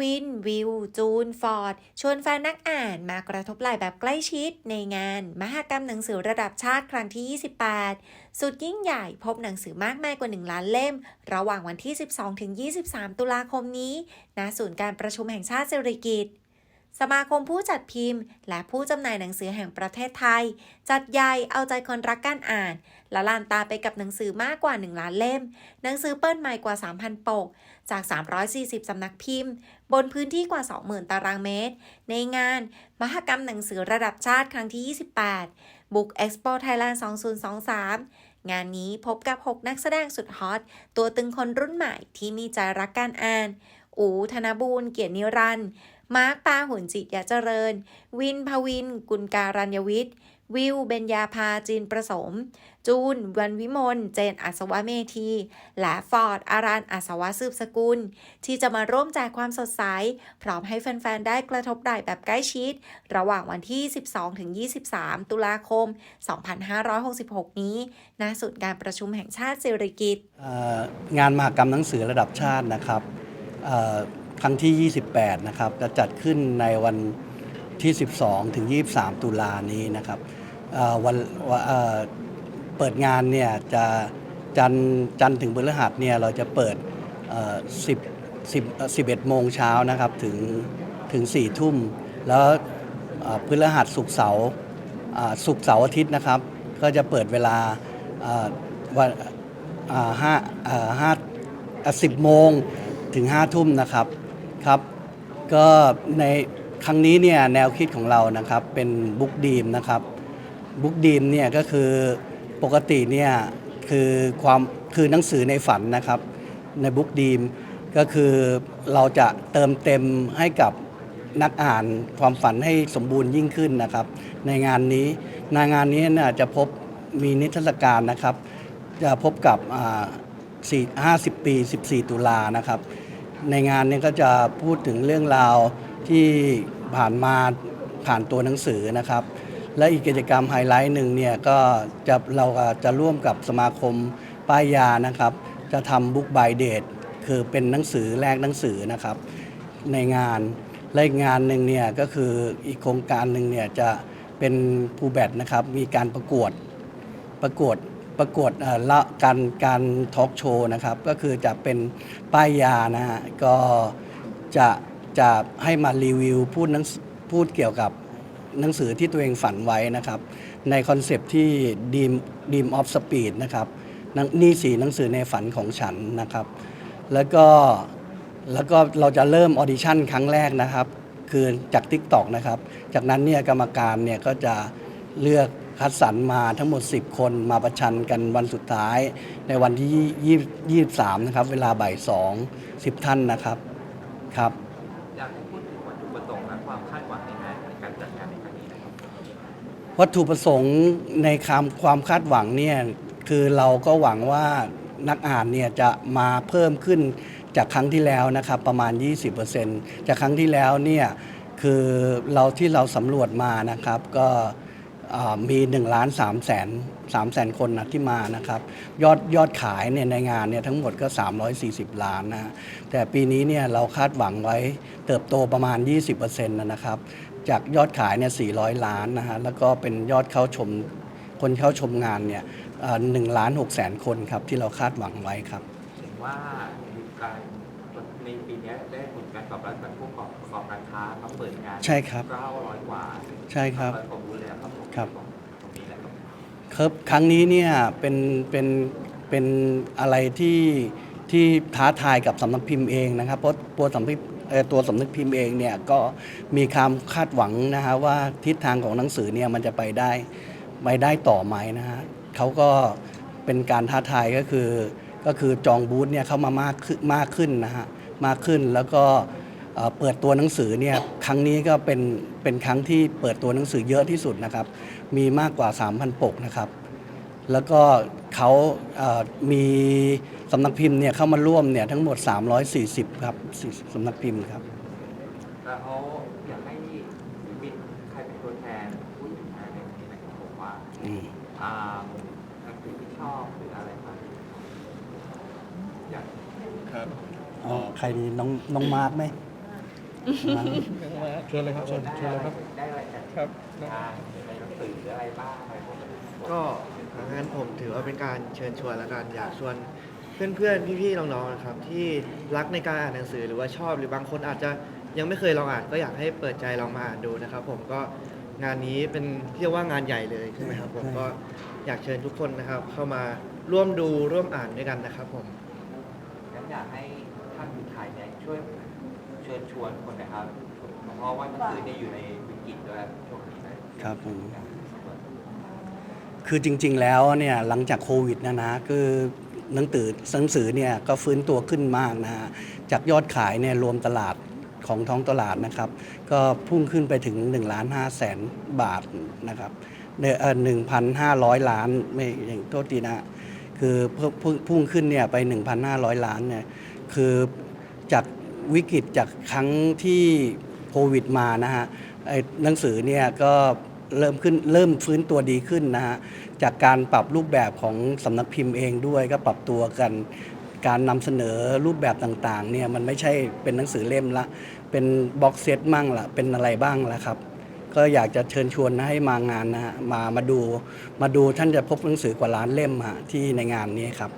วิน วิว จูน ฟอร์ด ชวนแฟนนักอ่านมากระทบไหล่แบบใกล้ชิดในงาน มหกรรมหนังสือระดับชาติครั้งที่ 28 สุดยิ่งใหญ่พบหนังสือมากมายกว่า 1 ล้านเล่ม ระหว่างวันที่ 12-23 ตุลาคมนี้ ณ ศูนย์การประชุมแห่งชาติเซริกิติ์ สมาคมผู้จัดพิมพ์ และผู้จำหน่ายหนังสือแห่งประเทศไทย จัดใหญ่เอาใจคนรักการอ่าน และลานตาไปกับหนังสือมากกว่า 1 ล้านเล่ม หนังสือเปิ้ลใหม่กว่า 3,000 ปก จาก 340 สำนักพิมพ์ บนพื้นที่กว่า 20,000 ตารางเมตร ในงาน มหกรรมหนังสือระดับชาติครั้งที่ 28 Book Expo Thailand 2023งานนี้พบกับ 6 นักแสดงสุดฮอต ตัวตึงคนรุ่นใหม่ที่มีใจรักการอ่าน อู ธนบูรเกียรตินิรันด์ มาร์คปาหุ่นจิตยาเจริญ วินพวิน กุลการัญวิทย์ วิว เบญญาภาจีนประสม จูน วันวิมล เจนอัศวะเมธี และฟอร์ด อารันอัศวะสืบสกุล ที่จะมาร่วมแจกความสดใส พร้อมให้แฟน ๆ ได้กระทบได้แบบใกล้ชิด ระหว่างวันที่ 12-23 ตุลาคม 2566 นี้ ณ ศูนย์การประชุมแห่งชาติสิริกิติ์งานมหกรรมหนังสือระดับชาตินะครับ รั้งที่ 28 นะครับ จะจัดขึ้นในวันที่ 12 ถึง 23 ตุลานี้นะครับเอ่อวันเปิดงานเนี่ยจะจันจันถึงพฤหัสเนี่ยเราจะเปิด 10 10 11 โมงเช้านะครับถึงถึง 4 ทุ่ม แล้วพฤหัสศุกร์เสาร์ศุกร์เสาร์อาทิตย์นะครับ ก็จะเปิดเวลาวันห้าอ่าห้าสิบโมงถึงห้าทุ่มนะครับ ครับ ก็ในครั้งนี้เนี่ยแนวคิดของเรานะครับเป็นบุ๊กดีมนะครับบุ๊กดีมเนี่ยก็คือปกติเนี่ยคือความคือหนังสือในฝันนะครับ ในบุ๊กดีมก็คือเราจะเติมเต็มให้กับนักอ่านความฝันให้สมบูรณ์ยิ่งขึ้นนะครับ ในงานนี้ในงานนี้น่ะจะพบมีนิทรรศการนะครับ จะพบกับอ่า4 50 ปี 14 ตุลานะครับ ในงานเนี้ก็จะพูดถึงเรื่องราวที่ผ่านมาผ่านตัวหนังสือนะครับ และอีกกิจกรรมไฮไลท์หนึ่งเนี่ยก็จะเราจะร่วมกับสมาคมป้ายยานะครับ จะทำบุ๊กบายเดทคือเป็นหนังสือแลกหนังสือนะครับในงานและอีกงานหนึ่งเนี่ยก็คืออีกโครงการหนึ่งเนี่ยจะเป็นภูแบตนะครับมีการประกวดประกวด ประกวดละการการทอล์กโชว์นะครับ ก็คือจะเป็นป้ายยานะฮะก็จะจะให้มารีวิวพูดหนังพูดเกี่ยวกับหนังสือที่ตัวเองฝันไว้นะครับ ในคอนเซปที่ Dream Dream of Speed นะครับน,นี่สีหนังสือในฝันของฉันนะครับ แล้วก็แล้วก็เราจะเริ่มออดิชั่นครั้งแรกนะครับ คือจาก TikTok นะครับ จากนั้นเนี่ยกรรมการเนี่ยก็จะเลือก คัดสรรมาทั้งหมด 10 คนมาประชันกันวันสุดท้าย ในวันที่20 23นะครับ เวลาบ่าย2 10 ท่านนะครับครับอยากให้พูดถึงวัตถุประสงค์และความคาดหวังในงานในการจัดงานในครั้งนี้นะครับวัตถุประสงค์ในคำความคาดหวังเนี่ยคือเราก็หวังว่านักอ่านเนี่ยจะมาเพิ่มขึ้นจากครั้งที่แล้วนะครับประมาณ 20%จากครั้งที่แล้วเนี่ยคือเราที่เราสำรวจมานะครับก็ อ่ามี1ล้าน3แสน3แสนคนนะที่มานะครับ ยอดยอดขายเนี่ยในงานเนี่ยทั้งหมดก็ 340 ล้านนะฮะแต่ปีนี้เนี่ยเราคาดหวังไว้เติบโตประมาณ 20%นะนะครับ จากยอดขายเนี่ย400 ล้านนะฮะแล้วก็เป็นยอดเข้าชมคนเข้าชมงานเนี่ยหนึ่งล้านหกแสนคนครับที่เราคาดหวังไว้ครับเห็นว่ามีการในปีนี้ได้ผลการตอบรับจากผู้ประกอบการค้าเขาเปิดงานใช่ครับ900กว่าใช่ครับผมรู้เลยครับผมครับตรงนี้แหละ ครับครับครั้งนี้เนี่ยเป็นเป็นเป็นอะไรที่ที่ท้าทายกับสำนักพิมพ์เองนะครับ เพราะตัวสำนักพิเอตัวสำนักพิมพ์เองเนี่ยก็มีความคาดหวังนะฮะว่าทิศทางของหนังสือเนี่ยมันจะไปได้ไปได้ต่อไหมนะฮะเขาก็เป็นการท้าทายก็คือก็คือจองบูธเนี่ยเข้ามามากขึ้นมากขึ้นนะฮะมากขึ้นแล้วก็ เอ่อเปิดตัวหนังสือเนี่ยครั้งนี้ก็เป็นเป็นครั้งที่เปิดตัวหนังสือเยอะที่สุดนะครับ มีมากกว่า 3,000 ปกนะครับ แล้วก็เขาเอ่อมีสำนักพิมพ์เนี่ยเข้ามาร่วมเนี่ยทั้งหมด 340 ครับ40สำนักพิมพ์ครับแล้วเขาอยากให้มีใครเป็นตัวแทนพูดถึงงานในวันนี้นะครับผมว่าอืมอ่าหนังสือที่ชอบหรืออะไรครับอยากครับอ๋อใครดีน้องน้องมาร์กไหม เชิญเลยครับเชิญเชิญเลยครับได้อะไรจากครับงานในหนังสืออะไรบ้างอะไรพวกนี้ก็งั้นผมถือว่าเป็นการเชิญชวนและกันอยากชวนเพื่อนๆ พี่ๆ น้องๆ นะครับ ที่รักในการอ่านหนังสือหรือว่าชอบหรือบางคนอาจจะยังไม่เคยลองอ่านก็อยากให้เปิดใจลองมาอ่านดูนะครับ ผมก็งานนี้เป็นเรียกว่างานใหญ่เลยใช่ไหมครับ ผมใช่ก็อยากเชิญทุกคนนะครับ เข้ามาร่วมดูร่วมอ่านด้วยกันนะครับ ผมงั้นอยากให้ท่านผู้ถ่ายเนี่ยช่วยเชิญชวนคนนะครับเพราะว่าหนังสือเนี่ยอยู่ในวิกฤตด้วยช่วงนี้นะครับผม คือจริง ๆ แล้วเนี่ยหลังจากโควิดนะนะคือหนังสือหนังสือเนี่ยก็ฟื้นตัวขึ้นมากนะฮะจากยอดขายเนี่ยรวมตลาดของท้องตลาดนะครับ ก็พุ่งขึ้นไปถึง1ล้าน5แสนบาทนะครับเนี่ยหนึ่งพันห้าร้อยล้านไม่อย่างโทษทีนะคือเพิ่มพุ่งพุ่งขึ้นเนี่ยไป 1,500 ล้านเนี่ยคือจาก วิกฤตจากครั้งที่โควิดมานะฮะหนังสือเนี่ยก็เริ่มขึ้นเริ่มฟื้นตัวดีขึ้นนะฮะจากการปรับรูปแบบของสำนักพิมพ์เองด้วยก็ปรับตัวกัน การนำเสนอรูปแบบต่างๆเนี่ยมันไม่ใช่เป็นหนังสือเล่มละ เป็นบ็อกเซตมั่งละเป็นอะไรบ้างละครับ ก็อยากจะเชิญชวนให้มางานนะฮะมามาดูมาดูท่านจะพบหนังสือกว่าล้านเล่มฮะที่ในงานนี้ครับ